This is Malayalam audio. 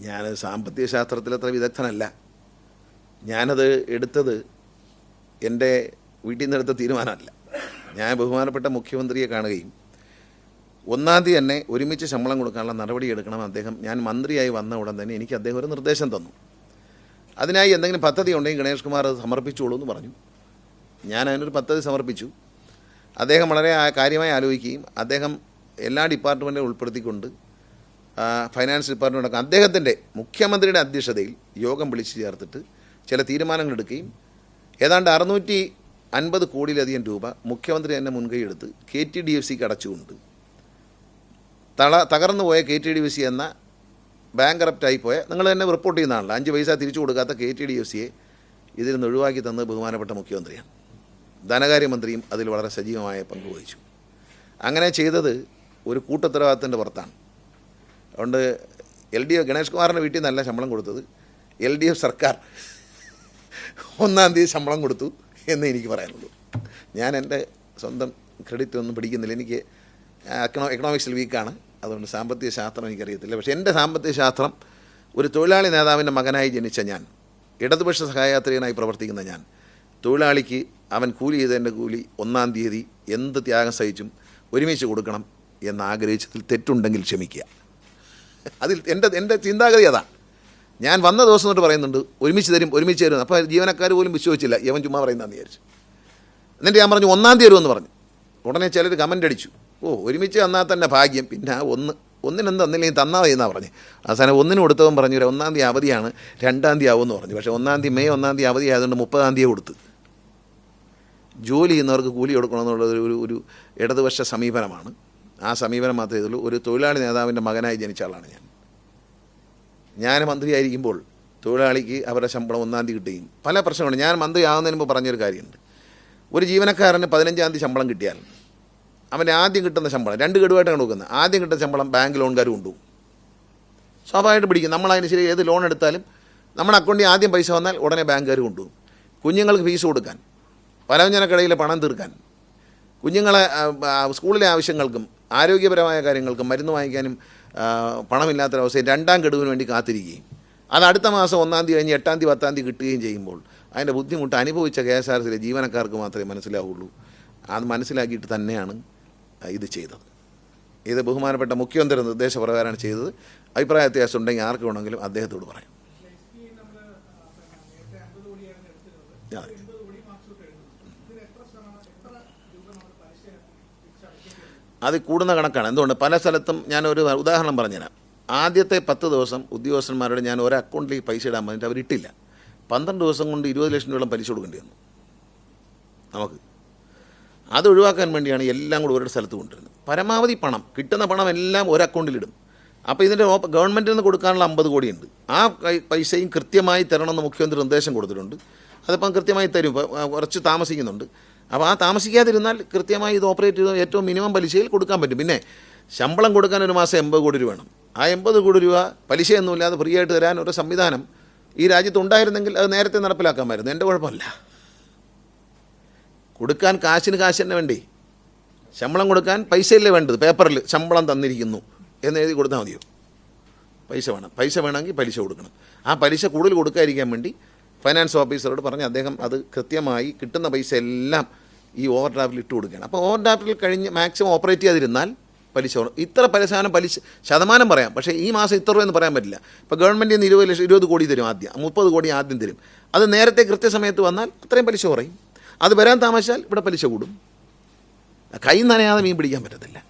ഞാൻ സാമ്പത്തിക ശാസ്ത്രത്തിൽ അത്ര വിദഗ്ധനല്ല. ഞാനത് എടുത്തത് എന്റെ വീട്ടിൽ നിന്നെടുത്ത തീരുമാനമല്ല. ഞാൻ ബഹുമാനപ്പെട്ട മുഖ്യമന്ത്രിയെ കാണുകയും ഒന്നാം തീയതി തന്നെ ഒരുമിച്ച് ശമ്പളം കൊടുക്കാനുള്ള നടപടി എടുക്കണം അദ്ദേഹം. ഞാൻ മന്ത്രിയായി വന്ന ഉടൻ തന്നെ എനിക്ക് അദ്ദേഹം ഒരു നിർദ്ദേശം തന്നു. അതിനായി എന്തെങ്കിലും പദ്ധതി ഉണ്ടെങ്കിൽ ഗണേഷ് കുമാർ അത് സമർപ്പിച്ചോളൂ എന്ന് പറഞ്ഞു. ഞാൻ അതിനൊരു പദ്ധതി സമർപ്പിച്ചു. അദ്ദേഹം വളരെ കാര്യമായി ആലോചിക്കുകയും അദ്ദേഹം എല്ലാ ഡിപ്പാർട്ട്മെന്റും ഉൾപ്പെടുത്തിക്കൊണ്ട് ആ, ഡിപ്പാർട്ട്മെന്റ് അടക്കം അദ്ദേഹത്തിന്റെ മുഖ്യമന്ത്രിയുടെ അധ്യക്ഷതയിൽ യോഗം വിളിച്ചു ചേർത്തിട്ട് ചില തീരുമാനങ്ങൾ എടുക്കുകയും ഏതാണ്ട് അറുന്നൂറ്റി അൻപത് കോടിയിലധികം രൂപ മുഖ്യമന്ത്രി തന്നെ മുൻകൈ എടുത്ത് കെ ടി ഡി എഫ് സിക്ക് അടച്ചുകൊണ്ട് തള തകർന്നു പോയ K T D F C എന്ന ബാങ്കറപ്റ്റായി പോയ നിങ്ങൾ തന്നെ റിപ്പോർട്ട് ചെയ്യുന്നതാണല്ലോ. അഞ്ച് പൈസ തിരിച്ചു കൊടുക്കാത്ത കെ ടി ഡി എഫ് സിയെ ഇതിൽ നിന്ന് ഒഴിവാക്കി തന്നത് ബഹുമാനപ്പെട്ട മുഖ്യമന്ത്രിയാണ്. ധനകാര്യമന്ത്രിയും അതിൽ വളരെ സജീവമായ പങ്ക് വഹിച്ചു. അങ്ങനെ ചെയ്തത് ഒരു കൂട്ടുത്തരവാദിത്തത്തിന്റെ പുറത്താണ്. അതുകൊണ്ട് എൽ ഡി എഫ് ഗണേഷ് കുമാറിന്റെ വീട്ടിൽ നിന്നല്ല ശമ്പളം കൊടുത്തത്. എൽ ഡി എഫ് സർക്കാർ ഒന്നാം തീയതി ശമ്പളം കൊടുത്തു എന്ന് എനിക്ക് പറയാനുള്ളൂ. ഞാൻ എന്റെ സ്വന്തം ക്രെഡിറ്റ് ഒന്നും പിടിക്കുന്നില്ല. എനിക്ക് എക്കണോ എക്കണോമിക്സിൽ വീക്കാണ് അതുകൊണ്ട് സാമ്പത്തിക ശാസ്ത്രം എനിക്കറിയത്തില്ല. പക്ഷേ എന്റെ സാമ്പത്തിക ശാസ്ത്രം ഒരു തൊഴിലാളി നേതാവിന്റെ മകനായി ജനിച്ച ഞാൻ ഇടതുപക്ഷ സഹായാത്രികനായി പ്രവർത്തിക്കുന്ന ഞാൻ തൊഴിലാളിക്ക് അവൻ കൂലി ചെയ്തതിന്റെ കൂലി ഒന്നാം തീയതി എന്ത് ത്യാഗം സഹിച്ചും ഒരുമിച്ച് കൊടുക്കണം എന്നാഗ്രഹിച്ചതിൽ തെറ്റുണ്ടെങ്കിൽ ക്ഷമിക്കുക. അതിൽ എന്റെ എന്റെ ചിന്താഗതി അതാണ് ഞാൻ വന്ന ദിവസം തൊട്ട് പറയുന്നുണ്ട് ഒരുമിച്ച് തരും ഒരുമിച്ച് തരും. അപ്പോൾ ജീവനക്കാർ പോലും വിശ്വസിച്ചില്ല യവൻ ചുമ്മാ പറയുന്നതെന്ന് വിചാരിച്ചു. എന്നിട്ട് ഞാൻ പറഞ്ഞു ഒന്നാം തീയതി എന്ന് പറഞ്ഞു. ഉടനെ ചിലർ കമന്റ് അടിച്ചു. ഓ ഒരുമിച്ച് തന്നാൽ തന്നെ ഭാഗ്യം. പിന്നെ ഒന്ന് ഒന്നിനെന്ത് തന്നില്ലെങ്കിൽ തന്നാൽ മതി എന്നാണ് പറഞ്ഞു. അവസാനം ഒന്നിന് കൊടുത്തവൻ പറഞ്ഞു "ഒരു ഒന്നാം തീയതി അവധിയാണ് രണ്ടാം തീയതി ആവുമെന്ന് പറഞ്ഞു. പക്ഷേ ഒന്നാം തീയതി മെയ് ഒന്നാം തീയതി അവധി ആയതുകൊണ്ട് മുപ്പതാം തീയതി കൊടുത്ത്. ജോലി ചെയ്യുന്നവർക്ക് കൂലി കൊടുക്കണമെന്നുള്ളത് ഒരു ഒരു ഇടതുപക്ഷ സമീപനമാണ്. ആ സമീപനം മാത്രമേ ഇതുള്ളൂ. ഒരു തൊഴിലാളി നേതാവിന്റെ മകനായി ജനിച്ച ആളാണ് ഞാൻ. ഞാൻ മന്ത്രിയായിരിക്കുമ്പോൾ തൊഴിലാളിക്ക് അവരുടെ ശമ്പളം ഒന്നാം തീയതി കിട്ടുകയും പല പ്രശ്നങ്ങളുണ്ട്. ഞാൻ മന്ത്രി ആകുന്നതിന് മുമ്പ് പറഞ്ഞൊരു കാര്യമുണ്ട്. ഒരു ജീവനക്കാരന് പതിനഞ്ചാം തീയതി ശമ്പളം കിട്ടിയാൽ അവന്റെ ആദ്യം കിട്ടുന്ന ശമ്പളം രണ്ട് ഗഡുവായിട്ടാണ് കൊടുക്കുന്നത്. ആദ്യം കിട്ടുന്ന ശമ്പളം ബാങ്ക് ലോൺകാർ കൊണ്ടുപോകും. സ്വാഭാവികമായിട്ട് പിടിക്കും. നമ്മളതിന് ശരി ഏത് ലോൺ എടുത്താലും നമ്മുടെ അക്കൗണ്ടിൽ ആദ്യം പൈസ വന്നാൽ ഉടനെ ബാങ്കുകാർ കൊണ്ടുപോകും. കുഞ്ഞുങ്ങൾക്ക് ഫീസ് കൊടുക്കാൻ പലവ്യഞ്ജനക്കടയിലെ പണം തീർക്കാൻ കുഞ്ഞുങ്ങളെ സ്കൂളിലെ ആവശ്യങ്ങൾക്കും ആരോഗ്യപരമായ കാര്യങ്ങൾക്ക് മരുന്ന് വാങ്ങിക്കാനും പണമില്ലാത്തൊരവസ്ഥയും രണ്ടാം ഗഡുവിന് വേണ്ടി കാത്തിരിക്കുകയും അത് അടുത്ത മാസം ഒന്നാം തീയതി കഴിഞ്ഞ് എട്ടാം തീയതി പത്താം തീയതി കിട്ടുകയും ചെയ്യുമ്പോൾ അതിന്റെ ബുദ്ധിമുട്ട് അനുഭവിച്ച കെ എസ് ആർ സിയിലെ ജീവനക്കാർക്ക് മാത്രമേ മനസ്സിലാവുള്ളൂ. അത് മനസ്സിലാക്കിയിട്ട് തന്നെയാണ് ഇത് ചെയ്തത്. ഇത് ബഹുമാനപ്പെട്ട മുഖ്യമന്ത്രി നിർദ്ദേശപ്രകാരമാണ് ചെയ്തത്. അഭിപ്രായ വ്യത്യാസം ഉണ്ടെങ്കിൽ ആർക്ക് വേണമെങ്കിലും അദ്ദേഹത്തോട് പറയാം. അതെ. കൂടുന്ന കണക്കാണ്. എന്തുകൊണ്ട്? പല സ്ഥലത്തും ഞാനൊരു ഉദാഹരണം പറഞ്ഞു പറഞ്ഞുതരാം. ആദ്യത്തെ പത്ത് ദിവസം ഉദ്യോഗസ്ഥന്മാരോട് ഞാൻ ഒരു അക്കൗണ്ടിലേക്ക് പൈസ ഇടാൻ പറഞ്ഞിട്ട് അവരിട്ടില്ല. പന്ത്രണ്ട് ദിവസം കൊണ്ട് ഇരുപത് ലക്ഷം രൂപ പലിശ കൊടുക്കേണ്ടി വന്നു. നമുക്ക്. അത് ഒഴിവാക്കാൻ വേണ്ടിയാണ് എല്ലാം കൂടി ഒരു സ്ഥലത്ത് കൊണ്ടുവരുന്നത്. പരമാവധി പണം കിട്ടുന്ന പണം എല്ലാം ഒരു അക്കൗണ്ടിലിടും അപ്പോൾ ഇതിന്റെ ഗവൺമെന്റിൽ നിന്ന് കൊടുക്കാനുള്ള അമ്പത് കോടിയുണ്ട്. ആ പൈസയും കൃത്യമായി തരണമെന്ന് മുഖ്യമന്ത്രി നിർദ്ദേശം കൊടുത്തിട്ടുണ്ട്. അതിപ്പം കൃത്യമായി തരും. കുറച്ച് താമസിക്കുന്നുണ്ട്. അപ്പോൾ ആ താമസിക്കാതിരുന്നാൽ കൃത്യമായി ഇത് ഓപ്പറേറ്റ് ചെയ്ത് ഏറ്റവും മിനിമം പലിശയിൽ കൊടുക്കാൻ പറ്റും. പിന്നെ ശമ്പളം കൊടുക്കാൻ ഒരു മാസം എൺപത് കോടി രൂപ വേണം. ആ എൺപത് കോടി രൂപ പലിശയൊന്നുമില്ലാതെ ഫ്രീ ആയിട്ട് തരാൻ ഒരു സംവിധാനം ഈ രാജ്യത്ത് ഉണ്ടായിരുന്നെങ്കിൽ അത് നേരത്തെ നടപ്പിലാക്കാമായിരുന്നു. എന്റെ കുഴപ്പമല്ല. കൊടുക്കാൻ കാശിന് കാശ് തന്നെ വേണ്ടേ? ശമ്പളം കൊടുക്കാൻ പൈസയല്ലേ വേണ്ടത്? പേപ്പറിൽ ശമ്പളം തന്നിരിക്കുന്നു എന്ന് എഴുതി കൊടുത്താൽ മതിയോ? പൈസ വേണം. പൈസ വേണമെങ്കിൽ പലിശ കൊടുക്കണം. ആ പലിശ കൂടുതൽ കൊടുക്കാതിരിക്കാൻ വേണ്ടി ഫൈനാൻസ് ഓഫീസറോട് പറഞ്ഞ് അദ്ദേഹം അത് കൃത്യമായി കിട്ടുന്ന പൈസ എല്ലാം ഈ ഓവർ ഡ്രാഫ്റ്റിൽ ഇട്ട് കൊടുക്കുകയാണ്. അപ്പോൾ ഓവർ ഡ്രാഫ്റ്റിൽ കഴിഞ്ഞ് മാക്സിമം ഓപ്പറേറ്റ് ചെയ്യാതിരുന്നാൽ പലിശ. ഇത്ര പലിശാനം പലിശ ശതമാനം പറയാം. പക്ഷേ ഈ മാസം ഇത്ര രൂപ എന്ന് പറയാൻ പറ്റില്ല. ഇപ്പോൾ ഗവൺമെന്റ് ഇരുപത് ലക്ഷം ഇരുപത് കോടി തരും ആദ്യം. മുപ്പത് കോടി ആദ്യം തരും. അത് നേരത്തെ കൃത്യസമയത്ത് വന്നാൽ അത്രയും പലിശ കുറയും. അത് വരാൻ താമസിച്ചാൽ ഇവിടെ പലിശ കൂടും. കൈ നനയാതെ മീൻ പിടിക്കാൻ പറ്റത്തില്ല.